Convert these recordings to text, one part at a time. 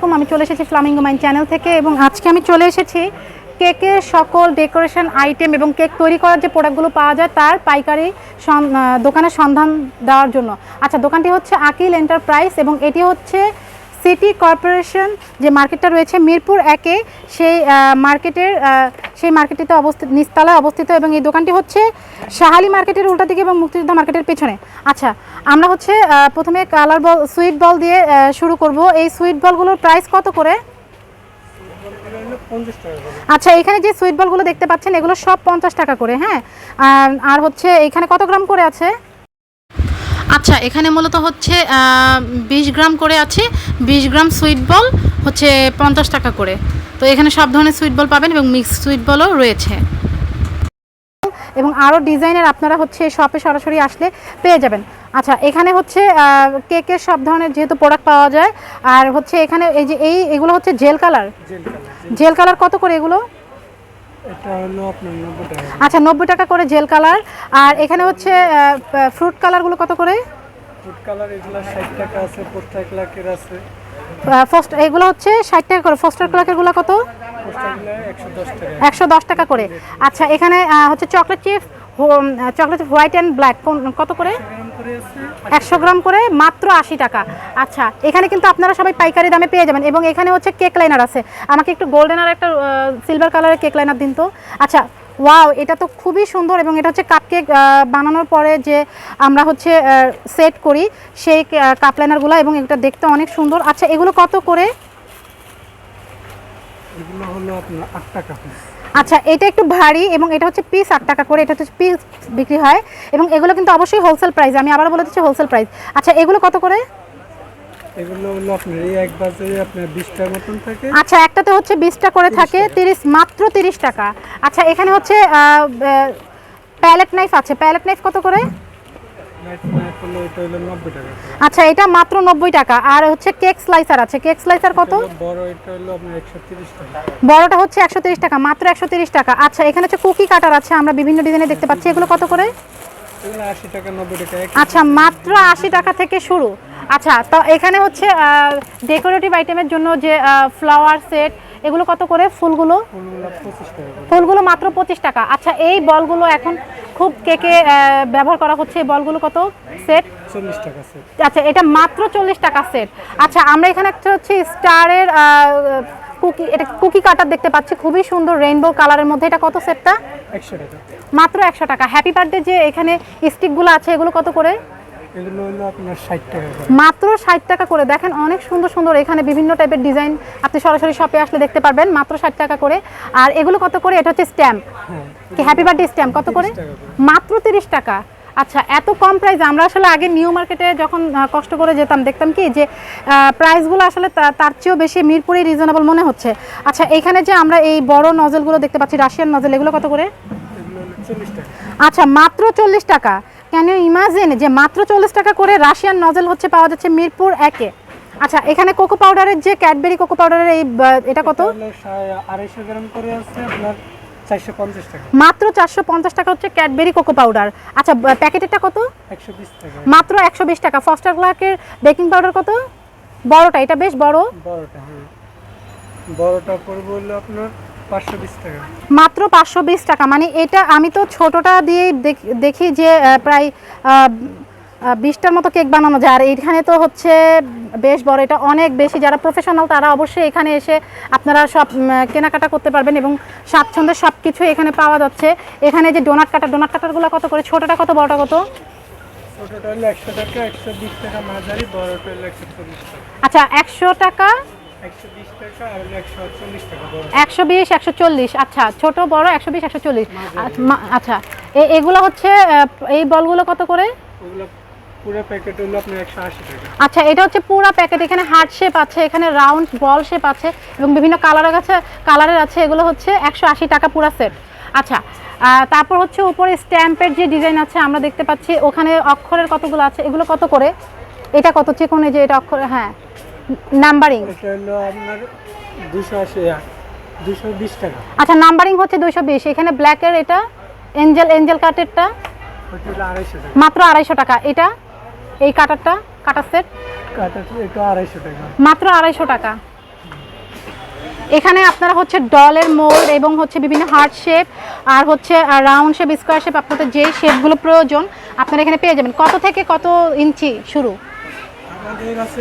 আলাইকুম আমি চলে এসেছি ফ্লামিঙ্গো মাইন চ্যানেল থেকে এবং আজকে আমি চলে এসেছি কেকের সকল ডেকোরেশন আইটেম এবং কেক তৈরি করার যে প্রোডাক্টগুলো পাওয়া যায় তার পাইকারি দোকানের সন্ধান দেওয়ার জন্য। আচ্ছা দোকানটি হচ্ছে আকিল এন্টারপ্রাইজ এবং এটি হচ্ছে সিটি কর্পোরেশন যে মার্কেটটা রয়েছে মিরপুর একে সেই মার্কেটের সেই মার্কেটটিতে অবস্থিত নিচতলায় অবস্থিত এবং এই দোকানটি হচ্ছে শাহালি মার্কেটের উল্টা দিকে এবং মুক্তিযোদ্ধা মার্কেটের পেছনে। আচ্ছা আমরা হচ্ছে প্রথমে কালার বল সুইট বল দিয়ে শুরু করব। এই সুইট বলগুলোর প্রাইস কত করে? আচ্ছা এখানে যে সুইট বলগুলো দেখতে পাচ্ছেন, এগুলো সব পঞ্চাশ টাকা করে হ্যাঁ? আর হচ্ছে, এখানে কত গ্রাম করে আছে? আচ্ছা এখানে মূলত হচ্ছে বিশ গ্রাম করে আছে বিশ গ্রাম সুইট বল হচ্ছে পঞ্চাশ টাকা করে। তো এখানে সব ধরনের সুইট বল পাবেন এবং মিক্স সুইট বলও রয়েছে। এবং আরও ডিজাইনের আপনারা হচ্ছে শপে সরাসরি আসলে পেয়ে যাবেন। আচ্ছা এখানে হচ্ছে কেকের সব ধরনের যেহেতু প্রোডাক্ট পাওয়া যায় আর হচ্ছে এখানে এই যে এই এগুলো হচ্ছে জেল কালার জেল কালার কত করে এগুলো? এটা হলো আপনার নব্বই টাকা আচ্ছা নব্বই টাকা করে জেল কালার। আর এখানে হচ্ছে ফ্রুট কালারগুলো কত করে? কালার এগুলো ষাট টাকা আছে পোস্টার ক্লাকের আছে। ফার্স্ট এগুলো হচ্ছে ষাট টাকা করে। ফস্টার ক্লাকেরগুলো কত? পোস্টারগুলো একশো দশ টাকা। করে। আচ্ছা এখানে হচ্ছে chocolate chip chocolate white and black কত করে? একশো গ্রাম করে মাত্র আশি টাকা। আচ্ছা এখানে কিন্তু আপনারা সবাই পাইকারি দামে পেয়ে যাবেন এবং এখানে হচ্ছে কেক লাইনার আছে। আমাকে একটু গোল্ডেন আর একটা সিলভার কালারের কেক লাইনার দিন তো। আচ্ছা ওয়াও এটা তো খুবই সুন্দর এবং এটা হচ্ছে কাপ কেক বানানোর পরে যে আমরা হচ্ছে সেট করি সেই কাপ লাইনারগুলো এবং এটা দেখতে অনেক সুন্দর। আচ্ছা এগুলো কত করে? এগুলো হলো আপনার আট টাকা পিস আচ্ছা এটা একটু ভারী এবং এটা হচ্ছে পিস আট টাকা করে এটা হচ্ছে পিস বিক্রি হয় এবং এগুলো কিন্তু অবশ্যই হোলসেল প্রাইস আমি আবার বলে দিচ্ছি হোলসেল প্রাইস আচ্ছা এগুলো কত করে? এগুলো হলো আপনার এই এক বাজারে আপনার বিশটার মতন থাকে। আচ্ছা একটাতে হচ্ছে বিশটা করে থাকে তিরিশ মাত্র তিরিশ টাকা। আচ্ছা এখানে হচ্ছে প্যালেট নাইফ আছে। প্যালেট নাইফ কত করে? হলো এটা হলো নব্বই টাকা আচ্ছা এটা মাত্র নব্বই টাকা। আর হচ্ছে কেক স্লাইসার আছে। কেক স্লাইসার কত? বড় এটা হলো আপনার একশো তিরিশ টাকা। বড়টা হচ্ছে একশো তিরিশ টাকা মাত্র একশো তিরিশ টাকা। আচ্ছা এখানে হচ্ছে কুকি কাটার আছে। আমরা বিভিন্ন ডিজাইনে দেখতে পাচ্ছি। এগুলো কত করে? এগুলো আশি টাকা নব্বই টাকা আচ্ছা মাত্র আশি টাকা থেকে শুরু। আচ্ছা তো এখানে হচ্ছে ডেকোরেটিভ আইটেমের জন্য যে ফ্লাওয়ার সেট এগুলো কত করে ফুলগুলো? ফুলগুলো মাত্র পঁচিশ টাকা। আচ্ছা এই বলগুলো এখন খুব কেকে ব্যবহার করা হচ্ছে এই বলগুলো কত? সেট চল্লিশ টাকা সেট আচ্ছা এটা মাত্র চল্লিশ টাকা সেট আচ্ছা আমরা এখানে একটা হচ্ছে স্টারের কুকি এটা কুকি কাটার দেখতে পাচ্ছি। খুবই সুন্দর রেইনবো কালারের মধ্যে। এটা কত সেটটা একশো টাকা। মাত্র একশো টাকা। হ্যাপি বার্থডে যে এখানে স্টিকগুলো আছে এগুলো কত করে? এগুলো হলো আপনার ষাট টাকা করে। মাত্র ষাট টাকা করে। দেখেন অনেক সুন্দর সুন্দর এখানে বিভিন্ন টাইপের ডিজাইন আপনি সরাসরি শপে আসলে দেখতে পারবেন মাত্র ষাট টাকা করে। আর এগুলো কত করে? এটা হচ্ছে স্ট্যাম্প কি হ্যাপি বার্থডে স্ট্যাম্প কত করে? 30। মাত্র তিরিশ টাকা। আচ্ছা এত কম প্রাইস আমরা আসলে আগে নিউ মার্কেটে যখন কষ্ট করে যেতাম দেখতাম কি যে প্রাইসগুলো আসলে তার চেয়েও বেশি মিরপুরে রিজনেবল মনে হচ্ছে। আচ্ছা এখানে যে আমরা এই বড় নজলগুলো দেখতে পাচ্ছি রাশিয়ান নজল এগুলো কত করে? আচ্ছা মাত্র চল্লিশ টাকা। ক্যান ইউ ইমাজিন যে মাত্র চল্লিশ টাকা করে রাশিয়ান নজল হচ্ছে পাওয়া যাচ্ছে মিরপুর একে? আচ্ছা এখানে কোকো পাউডারের যে ক্যাডবেরি কোকো পাউডারের এই এটা কত? আড়াইশো গ্রাম করে আছে আপনার মাত্র চারশো পঞ্চাশ টাকা হচ্ছে ক্যাডবেরি কোকো পাউডার আচ্ছা প্যাকেটেরটা কত? মাত্র একশো বিশ টাকা। ফস্টার ক্লার্কের বেকিং পাউডার কত? বড়টা এটা বেশ বড়। বড়টা বড়টা হলো আপনার মাত্র পাঁচশো বিশ টাকা। মানে এটা আমি তো ছোটটা দিয়ে দেখি যে প্রায় বিশটার মতো কেক বানানো যায়। আর এইখানে তো হচ্ছে বেশ বড়। এটা অনেক বেশি। যারা প্রফেশনাল তারা অবশ্যই এখানে এসে আপনারা সব কেনাকাটা করতে পারবেন এবং স্বাচ্ছন্দ্যে সব কিছু এখানে পাওয়া যাচ্ছে। এখানে যে ডোনাট কাটার ডোনাট কাটারগুলো কত করে? ছোটটা কত বড়টা কত? আচ্ছা একশো টাকা একশো বিশ একশো চল্লিশ আচ্ছা ছোট বড় একশো বিশ একশো চল্লিশ। আচ্ছা এগুলো হচ্ছে এই বলগুলো কত করে? পুরো প্যাকেট হলো আপনার একশো আশি টাকা। আচ্ছা এটা হচ্ছে পুরো প্যাকেট এখানে হার্ট শেপ আছে এখানে রাউন্ড বল শেপ আছে এবং বিভিন্ন কালারের আছে কালারের আছে এগুলো হচ্ছে একশো আশি টাকা পুরো সেট আচ্ছা তারপর হচ্ছে উপরে স্ট্যাম্পের যে ডিজাইন আছে আমরা দেখতে পাচ্ছি ওখানে অক্ষরের কতগুলো আছে এগুলো কত করে? এটা কত? চিকনে যে এটা অক্ষর হ্যাঁ। নাম্বারিং? এটা হলো আপনার টাকা। আচ্ছা নাম্বারিং হচ্ছে দুইশো বিশ। এখানে ব্ল্যাকের এটা এঞ্জেল এঞ্জেল কাটেরটা মাত্র আড়াইশো টাকা। এটা? এই কাটারটা? কাটার সেট এটা টাকা। মাত্র আড়াইশো টাকা। এখানে আপনারা হচ্ছে ডলের মোল্ড এবং হচ্ছে বিভিন্ন হার্ট শেপ আর হচ্ছে রাউন্ড শেপ স্কোয়ার শেপ আপনাদের যেই শেপগুলো প্রয়োজন আপনারা এখানে পেয়ে যাবেন। কত থেকে কত ইঞ্চি শুরু? আমাদের আছে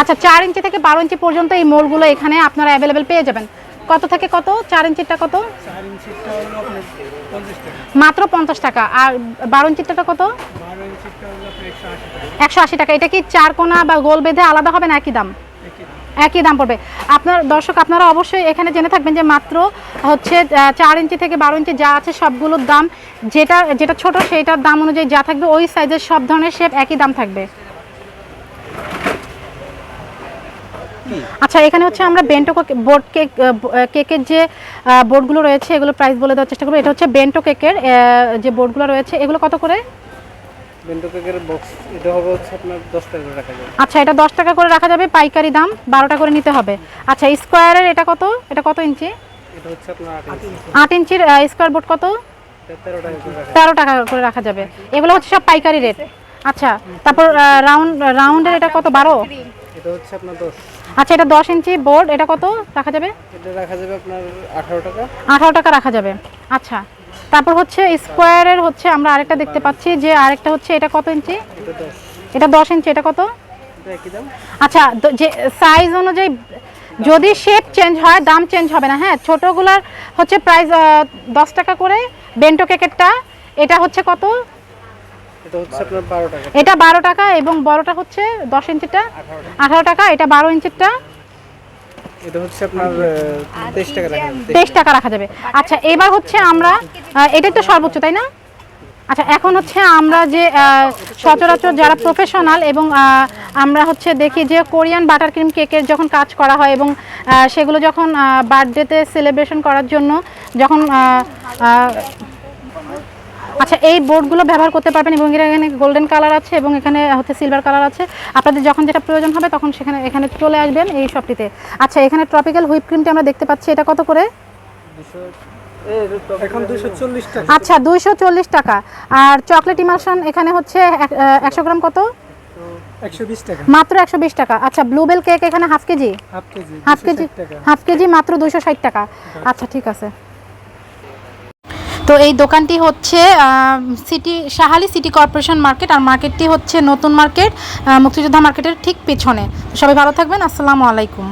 আচ্ছা চার ইঞ্চি থেকে বারো ইঞ্চি পর্যন্ত এই মোলগুলো এখানে আপনারা অ্যাভেলেবেল পেয়ে যাবেন। কত থেকে কত? চার ইঞ্চিটা কত? মাত্র পঞ্চাশ টাকা। আর বারো ইঞ্চিটা কত? একশো আশি টাকা। এটা কি চার কোনা বা গোল বেঁধে আলাদা হবে না একই দাম? একই দাম। পড়বে। আপনার দর্শক, আপনারা অবশ্যই এখানে জেনে থাকবেন যে মাত্র, হচ্ছে চার ইঞ্চি থেকে বারো ইঞ্চি যা আছে সবগুলোর দাম, যেটা যেটা ছোট সেইটার দাম অনুযায়ী যা থাকবে, ওই সাইজের সব ধরনের শেপ একই দাম থাকবে। আচ্ছা এখানে হচ্ছে আমরা বেন্টো বোর্ড কেক কেকের যে বোর্ডগুলো রয়েছে, এগুলো প্রাইস বলে দেওয়ার চেষ্টা করব। এটা হচ্ছে বেন্টো কেকের যে বোর্ডগুলো রয়েছে, এগুলো কত করে? বেন্টো কেকের বক্স এটা হবে হচ্ছে আপনার দশ টাকা করে রাখা যাবে। আচ্ছা এটা দশ টাকা করে রাখা যাবে পাইকারি দাম বারোটা করে নিতে হবে। আচ্ছা স্কোয়ারের এটা কত? এটা কত ইঞ্চি? এটা হচ্ছে আপনার আট ইঞ্চি। আট ইঞ্চির স্কোয়ার বোর্ড কত? এটা তেরো টাকা করে রাখা যাবে। এগুলো হচ্ছে সব পাইকারি রেট আচ্ছা তারপর রাউন্ড রাউন্ডের এটা কত? বারো? এটা হচ্ছে আপনার দশ। আচ্ছা এটা দশ ইঞ্চি বোর্ড এটা কত রাখা যাবে? এটা রাখা যাবে আপনার আঠারো টাকা। আঠারো টাকা রাখা যাবে। আচ্ছা তারপর হচ্ছে স্কোয়ারের হচ্ছে আমরা আরেকটা দেখতে পাচ্ছি যে আরেকটা হচ্ছে এটা কত ইঞ্চি? এটা দশ। ইঞ্চি এটা কত? আচ্ছা যে সাইজ অনুযায়ী যদি শেপ চেঞ্জ হয় দাম চেঞ্জ হবে না। হ্যাঁ ছোটোগুলার হচ্ছে প্রাইস দশ টাকা করে। বেন্টো কেকেরটা এটা হচ্ছে কত? এটা বারো টাকা। এবং বড়টা হচ্ছে দশ ইঞ্চিটা। আঠারো টাকা। এটা বারো ইঞ্চিটা এটা টাকা রাখা যাবে। আচ্ছা এবার হচ্ছে আমরা এটাই তো সর্বোচ্চ, তাই না? আচ্ছা এখন হচ্ছে আমরা যে সচরাচর যারা প্রফেশনাল এবং আমরা হচ্ছে দেখি যে কোরিয়ান বাটার ক্রিম কেকের যখন কাজ করা হয় এবং সেগুলো যখন বার্থডেতে সেলিব্রেশন করার জন্য যখন আচ্ছা এই বোর্ডগুলো ব্যবহার করতে পারবেন এবং এখানে গোল্ডেন কালার আছে এবং এখানে হচ্ছে সিলভার কালার আছে। আপনাদের যখন যেটা প্রয়োজন হবে তখন সেখানে এখানে চলে আসবেন এই শপটিতে আচ্ছা এখানে ট্রপিক্যাল হুইপ ক্রিমটা আমরা দেখতে পাচ্ছি। এটা কত করে? এখন দুশো চল্লিশ টাকা। আচ্ছা দুইশো চল্লিশ টাকা। আর চকলেট ইমালশন এখানে হচ্ছে একশো গ্রাম কত? মাত্র একশো বিশ টাকা। আচ্ছা ব্লুবেল কেক এখানে half KG? Half KG half KG 260 টাকা। হাফ কেজি মাত্র দুইশো ষাট টাকা। আচ্ছা ঠিক আছে। তো এই দোকানটি হচ্ছে সিটি, সাহালি সিটি কর্পোরেশন মার্কেট আর মার্কেটটি হচ্ছে নতুন মার্কেট মুক্তিযোদ্ধা মার্কেটের ঠিক পেছনে। সবাই ভালো থাকবেন, আসসালামু আলাইকুম।